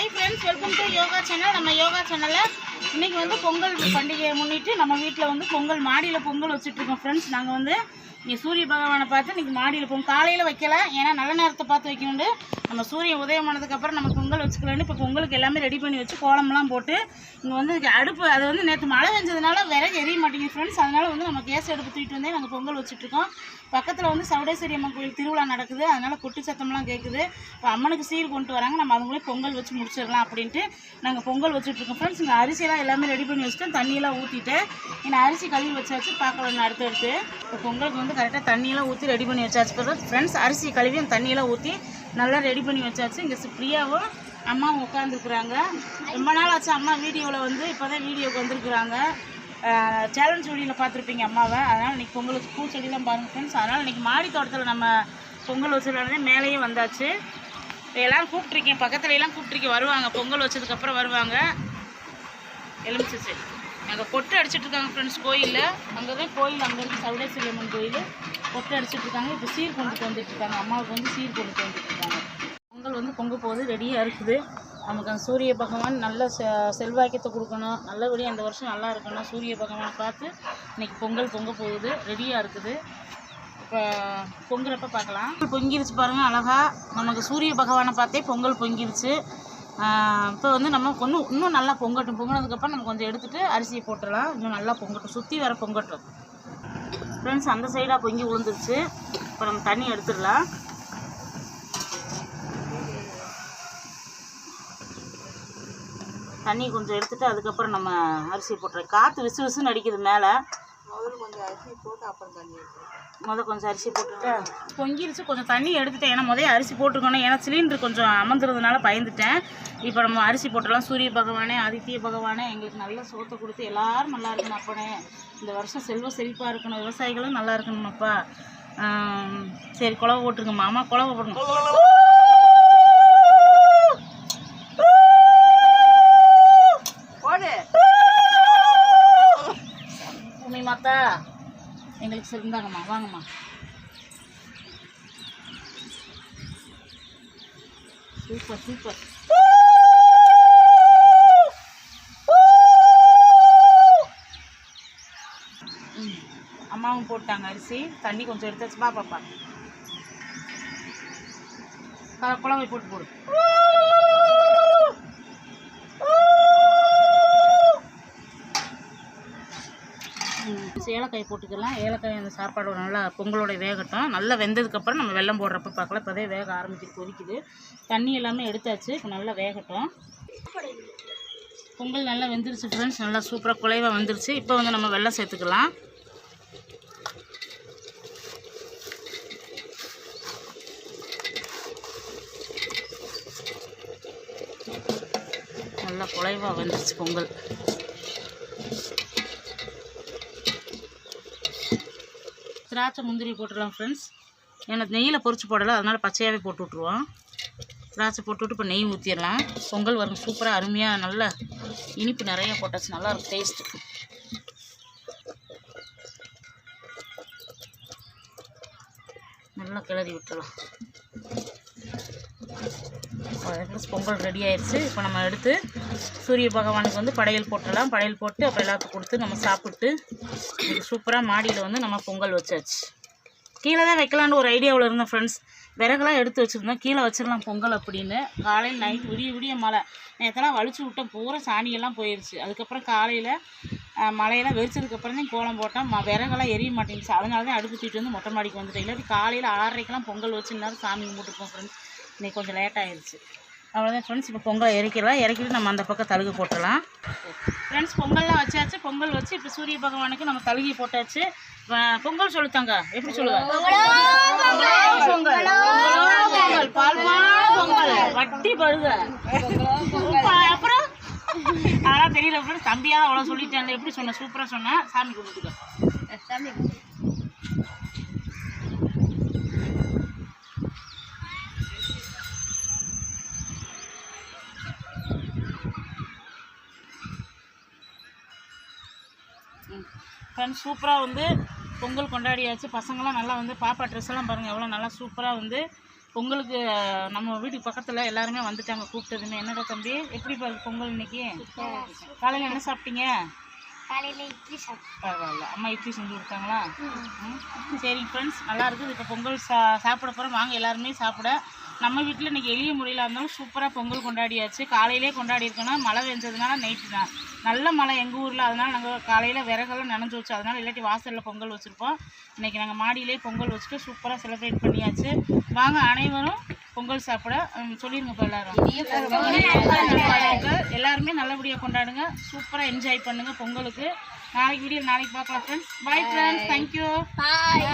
Hi friends welcome to yoga channel நம்ம யோகா சேனலில் இன்றைக்கி வந்து பொங்கல் பண்டிகையை முன்னிட்டு நம்ம வீட்டில் வந்து பொங்கல் மாடியில் பொங்கல் வச்சுட்டு இருக்கோம் ஃப்ரெண்ட்ஸ் நாங்கள் வந்து இங்கே சூரிய பகவானை பார்த்து இன்னைக்கு மாடியில் பொங்கல் காலையில் வைக்கல ஏன்னா நல்ல நேரத்தை பார்த்து வைக்கணுண்டு நம்ம சூரியன் உதயமானதுக்கப்புறம் நம்ம பொங்கல் வச்சுக்கலான்னு இப்போ பொங்கலுக்கு எல்லாமே ரெடி பண்ணி வச்சு கோலம்லாம் போட்டு இங்கே வந்து அடுப்பு அது வந்து நேற்று மழை பெஞ்சதுனால விறகு எரிய மாட்டேங்குது ஃப்ரெண்ட்ஸ் அதனால் வந்து நம்ம கேஸ் அடுப்பு தூக்கிட்டு வந்தே நாங்கள் பொங்கல் வச்சுட்ருக்கோம் பக்கத்தில் வந்து சவுடேஸ்வரி அம்மன் கோயில் திருவிழா நடக்குது. அதனால் கொட்டு சத்தம்லாம் கேட்குது இப்போ அம்மனுக்கு சீர் கொண்டு வராங்க. நம்ம அவங்களே பொங்கல் வச்சு முடிச்சிடலாம் அப்படின்ட்டு நாங்கள் பொங்கல் வச்சுட்ருக்கோம் ஃப்ரெண்ட்ஸ் இங்கே அரிசியெல்லாம் எல்லாமே ரெடி பண்ணி வச்சுட்டு தண்ணியெல்லாம் ஊற்றிட்டு ஏன்னா அரிசி கழுவி வச்சாச்சு. பார்க்கலாம் அடுத்தடுத்து. இப்போ பொங்கலுக்கு வந்து கரெக்டாக தண்ணியெல்லாம் ஊற்றி ரெடி பண்ணி வச்சாச்சு. ஃப்ரெண்ட்ஸ் அரிசி கழுவி அந்த தண்ணியெல்லாம் ஊற்றி நல்லா ரெடி பண்ணி வச்சாச்சு. இங்கே பிரியாவும் அம்மாவும் உட்காந்துருக்குறாங்க ரொம்ப நாள் ஆச்சு அம்மா வீடியோவில் வந்து இப்போ தான் வீடியோவுக்கு வந்திருக்குறாங்க சேலஞ்ச் வீடியோவில் பார்த்துருப்பீங்க அம்மாவை. அதனால் இன்றைக்கி பொங்கல் வச்சு பூச்செடிலாம் பாருங்கள் ஃப்ரெண்ட்ஸ் அதனால் இன்றைக்கி மாடி தோட்டத்தில் நம்ம பொங்கல் வச்சதுனாலே மேலேயே வந்தாச்சு. எல்லாம் கூப்பிட்ருக்கேன் பக்கத்துல எல்லாம் கூப்பிட்ருக்கேன் வருவாங்க. பொங்கல் வச்சதுக்கப்புறம் வருவாங்க. எலுமிச்சை செடி. அங்கே கொட்டு அடிச்சிட்ருக்காங்க ஃப்ரெண்ட்ஸ் கோயிலில். அங்கே தான் கோயில் அங்கே இருக்குது சவுடேஸ்வரி அம்மன் கோயில் கொட்டு அடிச்சிட்ருக்காங்க இப்போ சீர் கொண்டுட்டு வந்துட்டுருக்காங்க அம்மாவுக்கு வந்து சீர் கொண்டுட்டு வந்துட்டு இருக்காங்க. பொங்கல் வந்து பொங்க போகுது ரெடியாக இருக்குது. நமக்கு அந்த சூரிய பகவான் நல்ல செ செல்வாக்கியத்தை கொடுக்கணும். நல்லபடியாக இந்த வருஷம் நல்லா இருக்கணும். சூரிய பகவானை பார்த்து இன்னைக்கு பொங்கல் பொங்க போகுது. ரெடியாக இருக்குது. இப்போ பொங்குறப்ப பார்க்கலாம். பொங்கிருச்சு பாருங்கள் அழகாக நமக்கு சூரிய பகவானை பார்த்தே பொங்கல் பொங்கிருச்சு. இப்போ வந்து நம்ம இன்னும் இன்னும் நல்லா பொங்கட்டும். பொங்கினதுக்கப்புறம் நம்ம கொஞ்சம் எடுத்துகிட்டு அரிசியை போட்டுடலாம். இன்னும் நல்லா பொங்கட்டும். சுற்றி வர பொங்கட்டும். ஃப்ரெண்ட்ஸ் அந்த சைடாக பொங்கி விழுந்துருச்சு இப்போ நம்ம தண்ணி எடுத்துடலாம். தண்ணி கொஞ்சம் எடுத்துகிட்டு அதுக்கப்புறம் நம்ம அரிசி போட்டுறோம் காற்று விசு விசுன்னு அடிக்குது மேலே. முத கொஞ்சம் அரிசி போட்டுட்டு பொங்கிருச்சு கொஞ்சம் தண்ணி எடுத்துட்டேன். ஏன்னா முதல்ல அரிசி போட்டுருக்கணும் ஏன்னா சிலிண்டர் கொஞ்சம் அமர்ந்துறதுனால பயந்துட்டேன். இப்போ நம்ம அரிசி போட்டுடலாம். சூரிய பகவானே ஆதித்ய பகவானே எங்களுக்கு நல்ல சோத்தை கொடுத்து எல்லாரும் நல்லா இருக்கணும் அப்பனே. இந்த வருஷம் செல்வ செழிப்பாக இருக்கணும். விவசாயிகளும் நல்லா இருக்கணுமாப்பா ஆம், சரி குழவை போட்டுருங்க மாமா. குழவை போடணும் பூமி மாத்தா எங்களுக்கு இருந்தாங்கம்மா வாங்கம்மா. சூப்பர் சூப்பர் அம்மாவும் போட்டாங்க அரிசி. தண்ணி கொஞ்சம் எடுத்து வச்சு பா பாப்பா. குழம்பு போட்டு போடு. ஏலக்காய் போட்டுக்கலாம். ஏலக்காய் அந்த சாப்பாடு நல்லா பொங்கலோட வேகட்டும். நல்லா வெந்ததுக்கப்புறம் நம்ம வெள்ளம் போடுறப்ப பார்க்கலாம். இப்போதே வேக ஆரம்பிச்சு கொதிக்குது. தண்ணி எல்லாமே எடுத்தாச்சு. இப்போ நல்லா வேகட்டும். பொங்கல் நல்லா வெந்துருச்சு ஃப்ரெண்ட்ஸ் நல்லா சூப்பராக குலைவாக வந்துருச்சு. இப்போ வந்து நம்ம வெள்ளம் சேர்த்துக்கலாம். நல்லா குலைவாக வந்துருச்சு பொங்கல். திராட்சை முந்திரி போட்டுடலாம் ஃப்ரெண்ட்ஸ் ஏன்னா நெய்யில் பொறிச்சு போடலை அதனால் பச்சையாகவே போட்டு விட்ருவோம் திராட்சை போட்டுவிட்டு இப்போ நெய் ஊற்றிடலாம் பொங்கல் வரும் சூப்பராக அருமையாக நல்ல இனிப்பு நிறையா போட்டாச்சு நல்லாயிருக்கும் டேஸ்ட்டு நல்லா கிளறி விட்டுறலாம் பொங்கல் ரெடி ஆயிடுச்சு. இப்போ நம்ம எடுத்து சூரிய பகவானுக்கு வந்து படையல் போட்டுடலாம். படையல் போட்டு அப்புறம் எல்லாத்துக்கும் கொடுத்து நம்ம சாப்பிட்டு சூப்பராக மாடியில் வந்து நம்ம பொங்கல் வச்சாச்சு. கீழே தான் வைக்கலான்னு ஒரு ஐடியாவில் இருந்தேன் ஃப்ரெண்ட்ஸ் விறகுலாம் எடுத்து வச்சுருந்தோம் கீழே வச்சிடலாம் பொங்கல் அப்படின்னு. காலையில் நைட் விடிய விடிய மழை. நேற்றெல்லாம் வலிச்சு விட்டேன். பூரா சாணியெல்லாம் போயிடுச்சு அதுக்கப்புறம் காலையில் மழையெல்லாம் வெறிச்சதுக்கப்புறம் தான் கோலம் போட்டேன். ம விறகெல்லாம் எரிய மாட்டேங்குச்சு. அதனால தான் அடுப்பு தூக்கிட்டு வந்து மொட்டை மாடிக்கு வந்துட்டேன். இல்லாட்டி காலையில் ஆறரைக்கெலாம் பொங்கல் வச்சு நேரம் சாமி கும்பிட்டுருப்போம் ஃப்ரெண்ட்ஸ் இன்னைக்கு கொஞ்சம் லேட் ஆயிடுச்சு. அவ்வளோதான் ஃப்ரெண்ட்ஸ் இப்போ பொங்கல் இறக்கிடலாம் இறக்கிட்டு நம்ம அந்த பக்கம் தழுகு போட்டலாம் ஃப்ரெண்ட்ஸ் பொங்கல்லாம் வச்சாச்சு. பொங்கல் வச்சு இப்போ சூரிய பகவானுக்கு நம்ம தழுகி போட்டாச்சு. பொங்கல் சொல்லுத்தாங்க எப்படி சொல்லுவாங்க பொங்கல். பொங்கல். பொங்கல் பால்மான பொங்கல். வட்டி பருக. அப்புறம்? அதெல்லாம் தெரியல ஃப்ரெண்ட்ஸ் தம்பியாக அவ்வளோ சொல்லிட்டேன் எப்படி சொன்னேன் சூப்பராக சொன்னேன் சாமி கும்பிட்டுக்க. சாமி ஃப்ரெண்ட்ஸ் சூப்பராக வந்து பொங்கல் கொண்டாடியாச்சு. பசங்களாம் நல்லா வந்து பாப்பா ட்ரெஸ் எல்லாம் பாருங்கள் எவ்வளோ நல்லா சூப்பராக வந்து பொங்கலுக்கு நம்ம வீட்டுக்கு பக்கத்தில் எல்லாருமே வந்துட்டாங்க கூப்பிட்டதுமே. என்னடா தம்பி எப்படி பாரு பொங்கல் இன்னைக்கு? காலையில் என்ன சாப்பிட்டீங்க? பரவாயில்ல. அம்மா இட்லி செஞ்சு கொடுத்தாங்களா. சரி ஃப்ரெண்ட்ஸ் நல்லா இருக்குது. இப்போ பொங்கல் சா சாப்பிட போகிறோம் வாங்க எல்லாருமே சாப்பிட. நம்ம வீட்டில் இன்றைக்கி எளிய முறையில் இருந்தாலும் சூப்பராக பொங்கல் கொண்டாடியாச்சு. காலையிலே கொண்டாடி மழை பெஞ்சதுனால நைட்டு தான். நல்ல மழை எங்கள் ஊரில் அதனால் நாங்கள் காலையில் விறகெல்லாம் நனைஞ்சு வச்சு அதனால் இல்லாட்டி வாசலில் பொங்கல் வச்சுருப்போம். இன்றைக்கி நாங்கள் மாடியிலே பொங்கல் வச்சுட்டு சூப்பராக செலிப்ரேட் பண்ணியாச்சு. வாங்க அனைவரும் பொங்கல் சாப்பிட ம், சொல்லிருங்க இப்போ எல்லாரும். எல்லாருமே நல்லபடியாக கொண்டாடுங்க. சூப்பராக என்ஜாய் பண்ணுங்கள் பொங்கலுக்கு. நாளைக்கு வீடியோ நாளைக்கு பார்க்கலாம் friends bye friends thank you bye